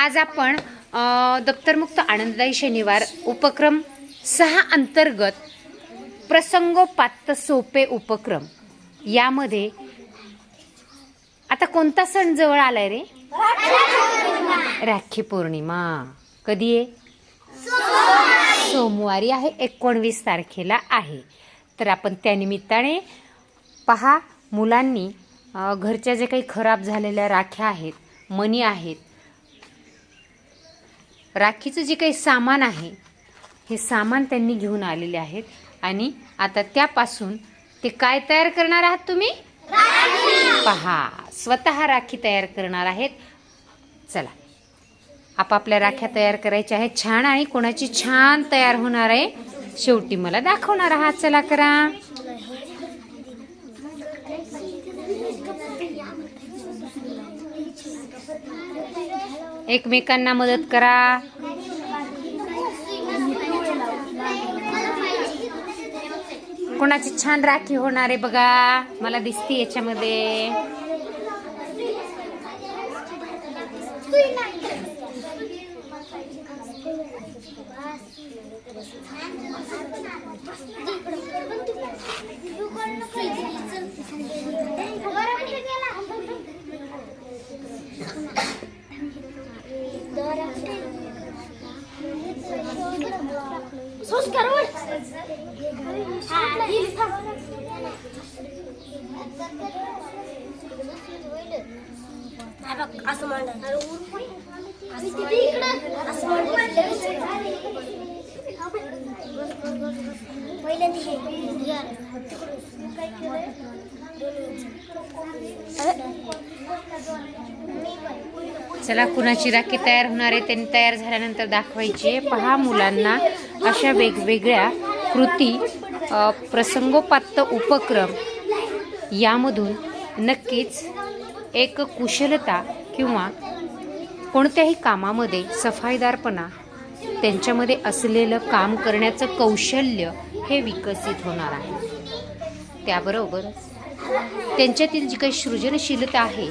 आज आपण दप्तरमुक्त आनंददायी शनिवार उपक्रम सहा अंतर्गत प्रसंगोपात्त सोपे उपक्रम यामध्ये आता कोणता सण जवळ आलाय रे? राखी पौर्णिमा. कधी आहे? सोमवारी आहे एकोणवीस तारखेला आहे. तर आपण त्यानिमित्ताने पहा मुलांनी घरच्या जे काही खराब झालेल्या राख्या आहेत मणी आहेत राखीचं जे काही सामान आहे हे सामान त्यांनी घेऊन आलेले आहेत. आणि आता त्यापासून ते काय तयार करणार आहात तुम्ही? पहा स्वतः राखी तयार करणार आहेत. चला. आपापल्या राख्या तयार करायच्या आहेत. छान आणि कोणाची छान तयार होणार आहे शेवटी मला दाखवणार आहात. चला करा. एकमेकांना मदत करा. कोणाची छान राखी होणार आहे बघा. मला दिसते याच्यामध्ये. असं चला कुणाची राखी तयार होणार आहे त्यांनी तयार झाल्यानंतर दाखवायची पहा मुलांना अशा वेगवेगळ्या कृती प्रसंगोपात्त उपक्रम यामधून नक्कीच एक कुशलता किंवा कोणत्याही कामामध्ये सफाईदारपणा त्यांच्यामध्ये असलेलं काम करण्याचं कौशल्य हे विकसित होणार आहे. त्याबरोबर त्यांच्यातील जी काही सृजनशीलता आहे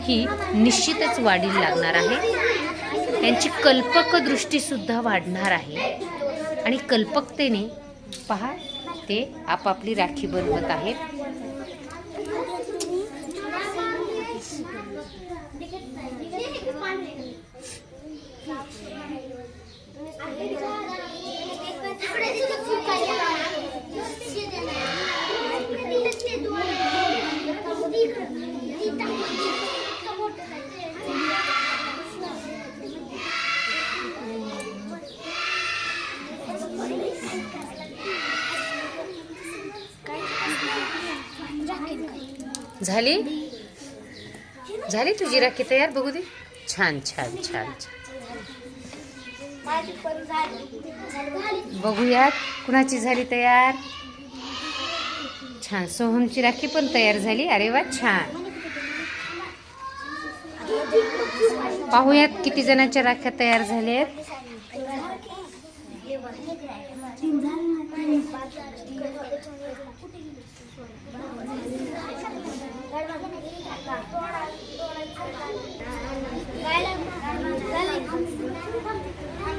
ही निश्चितच वाढीला लागणार आहे. त्यांची कल्पक दृष्टीसुद्धा वाढणार आहे. आणि कल्पकतेने पहा ते आपापली राखी बनवत आहेत. झाली? झाली तुझी राखी तयार बघू दे. छान छान छान छान. बघूयात कुणाची झाली तयार? छान सोहमची राखी पण तयार झाली. अरे वा छान. पाहूयात किती जणांच्या राख्या तयार झाल्या आहेत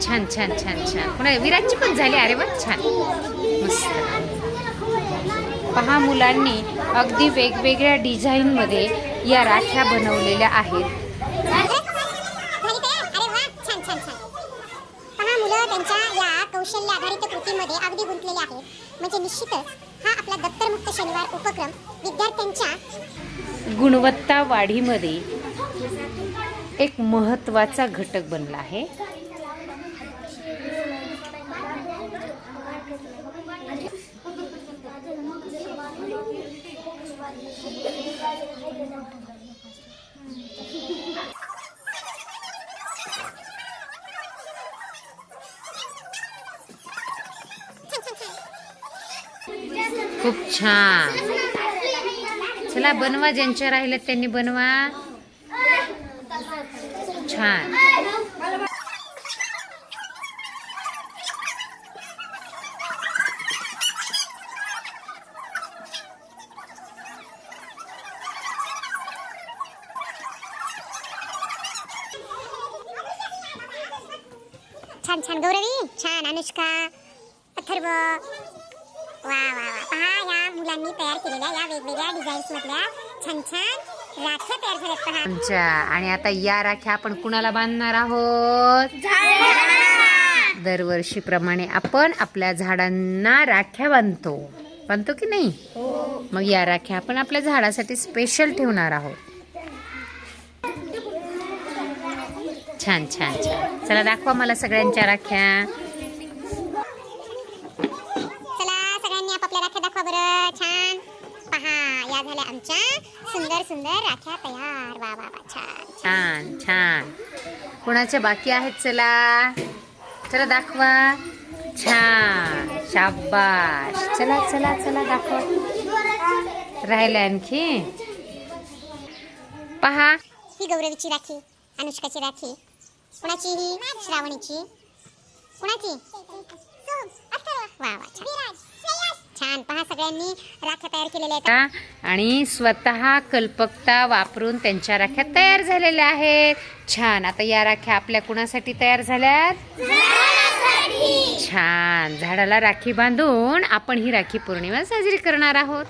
छान छान छान छान. पुन्हा विराटची पण झाली. अरे वा छान. मस्त. पहा मुलांनी अगदी वेगवेगळ्या डिझाईनमध्ये या राख्या बनवलेल्या आहेत. कौशल्य आधारित कृतीमध्ये अगदी गुंतलेले आहेत. म्हणजे निश्चितच हा आपला दत्तरमुक्त शनिवार उपक्रम विद्यार्थ्यांच्या गुणवत्ता वाढीमध्ये एक महत्त्वाचा घटक बनला आहे. खूप छान. चला बनवा ज्यांच्या राहिल्यात त्यांनी बनवा. छान. छान छान. गौरवी छान अनुष्का अथर्व. वा वा वा. पहा या मुलांनी तयार केलेल्या या वेगवेगळ्या डिझाईन्स मधल्या छान छान राख्या तयार झाल्यात पहा. आमच्या. आणि आता या राख्या आपण कुणाला बांधणार आहोत? दरवर्षीप्रमाणे आपण आपल्या झाडांना राख्या बांधतो. बांधतो की नाही? मग या राख्या आपण आपल्या झाडासाठी स्पेशल ठेवणार आहोत. छान छान छान. चला दाखवा मला सगळ्यांच्या राख्या. चला सगळ्यांनी आपापल्या राख्या दाखवा बरं. छान. पहा या झाल्या आमच्या सुंदर सुंदर राख्या तयार. वा वा वा. छान छान. छान कुणाच्या बाकी आहेत? चला. चला दाखवा. छान. शाबाश चला चला चला दाखवा. राहिलं आणखी. पहा. ही गौरवीची राखी अनुष्काची राखी. कुणाची? ही श्रावणीची. कुणाची? वा वा छान. पहा सगळ्यांनी राख्या तयार केलेल्या आहेत. आणि स्वतः कल्पकता वापरून त्यांच्या राख्या तयार झालेल्या आहेत. छान. आता या राख्या आपल्या कुणासाठी तयार झाल्यात? छान. झाडाला राखी बांधून आपण ही राखी पौर्णिमा साजरी करणार आहोत.